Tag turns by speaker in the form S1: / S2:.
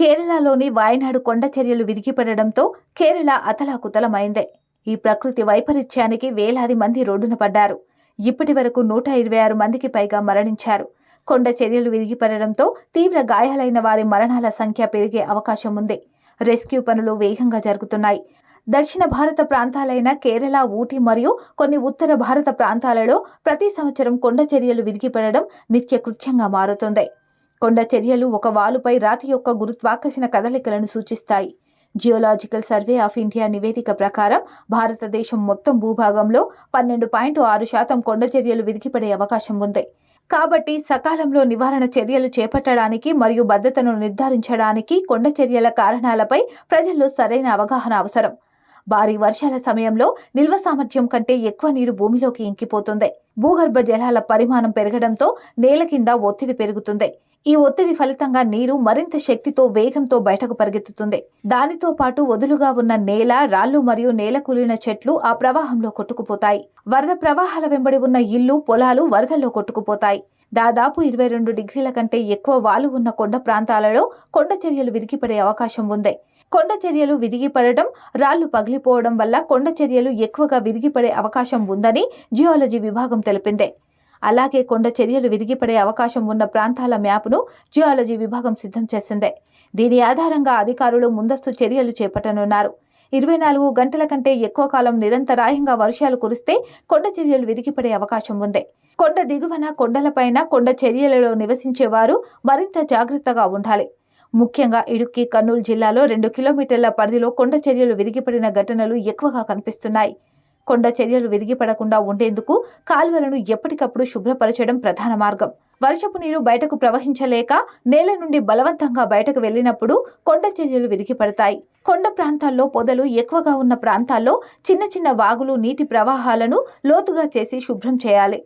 S1: కేరళలోని వాయనాడు కొండ చర్యలు విరిగిపడడంతో కేరళ అతలాకుతలమైంది. ఈ ప్రకృతి వైపరీత్యానికి వేలాది మంది రోడ్డున పడ్డారు. ఇప్పటి వరకు నూట ఇరవై ఆరు మందికి పైగా మరణించారు. కొండ చర్యలు విరిగిపడడంతో తీవ్ర గాయాలైన వారి మరణాల సంఖ్య పెరిగే అవకాశం ఉంది. రెస్క్యూ పనులు వేగంగా జరుగుతున్నాయి. దక్షిణ భారత ప్రాంతాలైన కేరళ ఊటీ మరియు కొన్ని ఉత్తర భారత ప్రాంతాలలో ప్రతి సంవత్సరం కొండ చర్యలు విరిగిపడడం నిత్యకృత్యంగా మారుతుంది. కొండ చర్యలు ఒక వాలుపై రాతి యొక్క గురుత్వాకర్షణ కదలికలను సూచిస్తాయి. జియోలాజికల్ సర్వే ఆఫ్ ఇండియా నివేదిక ప్రకారం భారతదేశం మొత్తం భూభాగంలో పన్నెండు పాయింట్ ఆరు శాతం కొండ చర్యలు విరిగిపడే అవకాశం ఉంది. కాబట్టి సకాలంలో నివారణ చర్యలు చేపట్టడానికి మరియు భద్రతను నిర్ధారించడానికి కొండ చర్యల కారణాలపై ప్రజల్లో సరైన అవగాహన అవసరం. భారీ వర్షాల సమయంలో నిల్వ సామర్థ్యం కంటే ఎక్కువ నీరు భూమిలోకి ఇంకిపోతుంది. భూగర్భ జలాల పరిమాణం పెరగడంతో నేల కింద ఒత్తిడి పెరుగుతుంది. ఈ ఒత్తిడి ఫలితంగా నీరు మరింత శక్తితో వేగంతో బయటకు పరిగెత్తుతుంది. దానితో పాటు వదులుగా ఉన్న నేల రాళ్ళు మరియు నేల కూలిన చెట్లు ఆ ప్రవాహంలో కొట్టుకుపోతాయి. వరద ప్రవాహాల వెంబడి ఉన్న ఇల్లు పొలాలు వరదల్లో కొట్టుకుపోతాయి. దాదాపు ఇరవై రెండు డిగ్రీల కంటే ఎక్కువ వాలు ఉన్న కొండ ప్రాంతాలలో కొండ చర్యలు విరిగిపడే అవకాశం ఉంది. కొండ చర్యలు విరిగిపడటం రాళ్ళు పగిలిపోవడం వల్ల కొండ చర్యలు ఎక్కువగా విరిగిపడే అవకాశం ఉందని జియాలజీ విభాగం తెలిపింది. అలాగే కొండ చర్యలు విరిగిపడే అవకాశం ఉన్న ప్రాంతాల మ్యాప్ను జియాలజీ విభాగం సిద్ధం చేసింది. దీని ఆధారంగా అధికారులు ముందస్తు చర్యలు చేపట్టనున్నారు. ఇరవై నాలుగు గంటల కంటే ఎక్కువ కాలం నిరంతరాయంగా వర్షాలు కురిస్తే కొండ చర్యలు విరిగిపడే అవకాశం ఉంది. కొండ దిగువన కొండలపైన కొండ చర్యలలో నివసించేవారు మరింత జాగ్రత్తగా ఉండాలి. ముఖ్యంగా ఇడుక్కి కర్నూలు జిల్లాలో రెండు కిలోమీటర్ల పరిధిలో కొండ చర్యలు విరిగిపడిన ఘటనలు ఎక్కువగా కనిపిస్తున్నాయి. కొండ చర్యలు విరిగిపడకుండా ఉండేందుకు కాలువలను ఎప్పటికప్పుడు శుభ్రపరచడం ప్రధాన మార్గం. వర్షపు నీరు బయటకు ప్రవహించలేక నేల నుండి బలవంతంగా బయటకు వెళ్ళినప్పుడు కొండ చర్యలు విరిగిపడతాయి. కొండ ప్రాంతాల్లో పొదలు ఎక్కువగా ఉన్న ప్రాంతాల్లో చిన్న చిన్న వాగులు నీటి ప్రవాహాలను లోతుగా చేసి శుభ్రం చేయాలి.